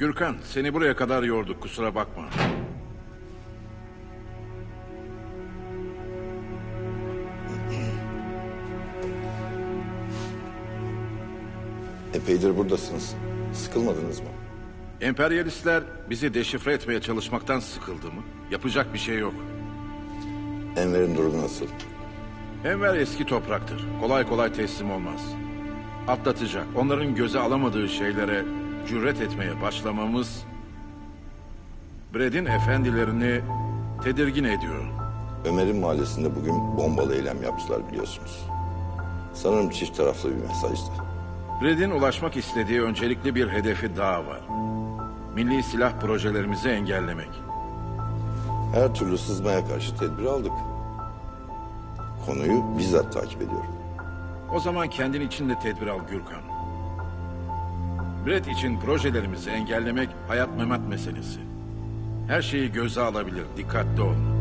Gürkan, seni buraya kadar yorduk, kusura bakma. Epeydir buradasınız. Sıkılmadınız mı? Emperyalistler bizi deşifre etmeye çalışmaktan sıkıldı mı? Yapacak bir şey yok. Enver'in durumu nasıl? Enver eski topraktır. Kolay kolay teslim olmaz. Atlatacak. Onların göze alamadığı şeylere cüret etmeye başlamamız... Bred'in efendilerini tedirgin ediyor. Ömer'in mahallesinde bugün bombalı eylem yaptılar biliyorsunuz. Sanırım çift taraflı bir mesajdı. Bred'in ulaşmak istediği öncelikli bir hedefi daha var. Milli silah projelerimizi engellemek. Her türlü sızmaya karşı tedbir aldık. Konuyu bizzat takip ediyorum. O zaman kendin için de tedbir al Gürkan. Brett için projelerimizi engellemek hayat memat meselesi. Her şeyi göze alabilir, dikkatli ol.